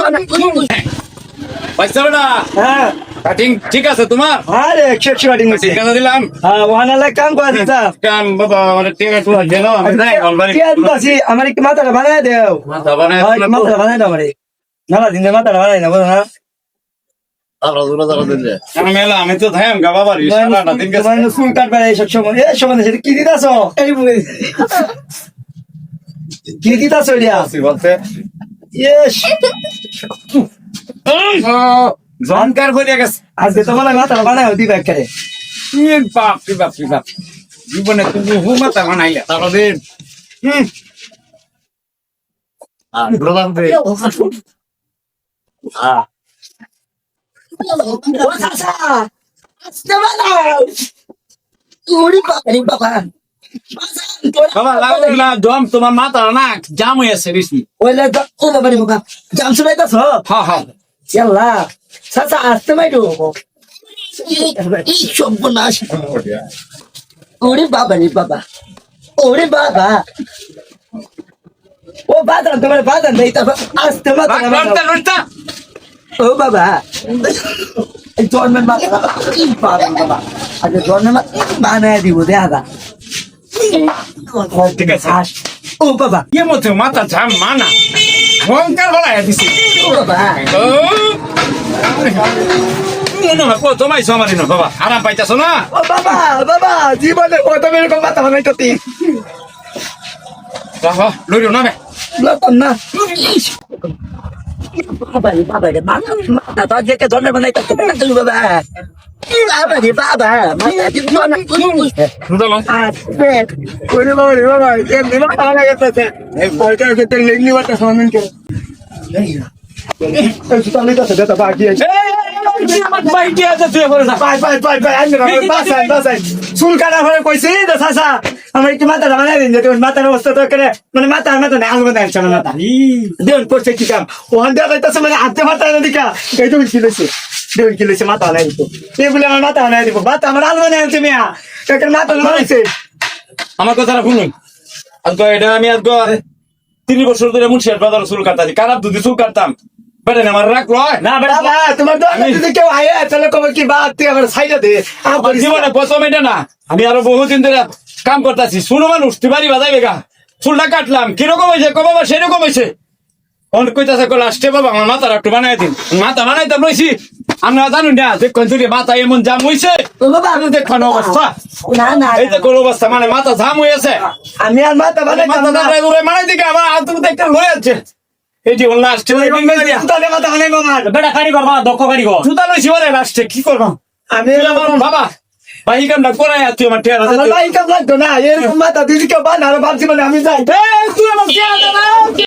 বানাই পাইছো না হ্যাঁ। কাটিং ঠিক আছে তোমার? আরে খেপছি কাটিং হচ্ছে ঠিক দিলাম? হ্যাঁ ওখানে লাগে কাম করে দিতা। কাম বাবা দেন আমি নাই অলবারি কি আছি আমার একটু মাথাটা বানায় দেও। মাথা বানায় হয় মাথাটা বানায় দাও আমারে। না দিন মাথাটা বানায় না বলো না আমি মেলা আমি তো থাম গা বাবা সারাটা দিন গেছে। তোমার চুল কাটবে এইসব সময় এই সময় কি দিতাছ? এই বলে কি দিতাছ এটা আসি বলতে ইয়েস জনকার হয়ে গেছে আজকে তো বলে মাথাটা বানায় দিবা একেবারে ই বাপ রে বাপ রে বাপ জীবনে তুমি হু মাথা বানাইলা তারদিন হুম ও চাচা আসতে বানাও ওরে বাবা রে বাবা বাবা লাগলে না দম তোমার মাথা না জাম হয়ে আছে বেশি ওইলে ও বাবা রে বাবা জাম শুনাইতাছ? হ্যাঁ হ্যাঁ ইয়াল্লা চাচা আসতে মাইরো এই সর্বনাশ। ওরে বাবা রে বাবা ওরে বাবা। ও বাদান তোমার বাদান নেই তারপর আসতে মাথা লড়তা লড়তা ও বাবা জন্মের বাবা বাবা। আচ্ছা জন্মের মাথা বানায় দিব দেখা ঠিক আছে। ও বাবা ইয়ে মতো মাথা জাম মানা। ভয়ঙ্কর বলা দিছি ও বাবা। মনে হয় কত মাইছো আমার ইনো বাবা আরাম পাইতাছো না? ও বাবা বাবা জীবনে কত এরকম মাথা বানাই তো তুই লড়িও না বে। লতন না। বাবা রে বাবা রে মাথা মাথা তো আজকে ধরনের বানাই তাকে তুমি বাবা বাবা রে বাবা মাথা দিয়ে ধরনের দুদলো আসবে ওরে বাবা রে বাবা এমনি মাথা বানাই গেছে ওইটা হচ্ছে লিঙ্গি মাথা সমান করে এই সুতা লইতাছে দাদা বাকি আছে বাইকে আছে তুই করে যা পাই পাই পাই পাই আইন বাসাই বাসাই চুল কাটা ফলে কইছি তো সাসা আমার একটু মাথা বানাই দিন যে মাথার অবস্থা তো করে মানে মাথা মাথা না আলু বানাই আমার মাথা। দেন করছে কি কাম? ওখান দিয়ে যাইতেছে মানে হাতে মাথা না দিকা এই তো কি লইছে দেন কি লইছে মাথা বানাই দিত এই বলে আমার মাথা বানাই দিব মাথা আমার আলু বানাই আনছে মিয়া। এখানে মাথা বানাইছে আমার কথাটা শুনুন। আজকে এটা আমি আজকে তিন বছর ধরে মুন্সিয়ার বাজার চুল কাটতাছি। কারাপ দুধে চুল কাটতাম? বেটা আমার রাখল না বেটা তোমার দোকানে যদি কেউ আয়ে তাহলে কবে কি বাদ তুই আমার সাইডে দে? জীবনে প্রথম এটা না। আমি আরও বহুদিন ধরে কাম করতেছি শুনো মানুষ তুই বাড়ি বাজাইবে গা। চুলটা কাটলাম কীরকম হয়েছে ক বাবা সেরকম হয়েছে। অনেক কইতাছে কল আসতে বাবা আমার মাথার একটু বানাই দিন। মাথা বানাইতাম রয়েছি আমরা জানুন না দেখুন তুই মাথা এমন জাম হয়েছে ও আমি দেখুন অবস্থা। না না এই যে কোন অবস্থা মানে মাথা জাম হয়েছে আমি আর মাথা বানাই মাথা দাঁড়ায় দূরে মারাই দিকে আমার হাত তুমি দেখতে লয়ে যাচ্ছে এই যে লাস্টে মাথা বানাই আমার। বেটা কারিগর মা দক্ষ কারিগর। জুতা লইছি ওরে লাস্টে কি করব? আমি বাবা? ভাই কামটা করাই তুই আমার টেরা আমার বাইক লাগতো না এরকম মাথা তুই কেউ বানা আর ভাবছি মানে আমি যাই। তুই আমার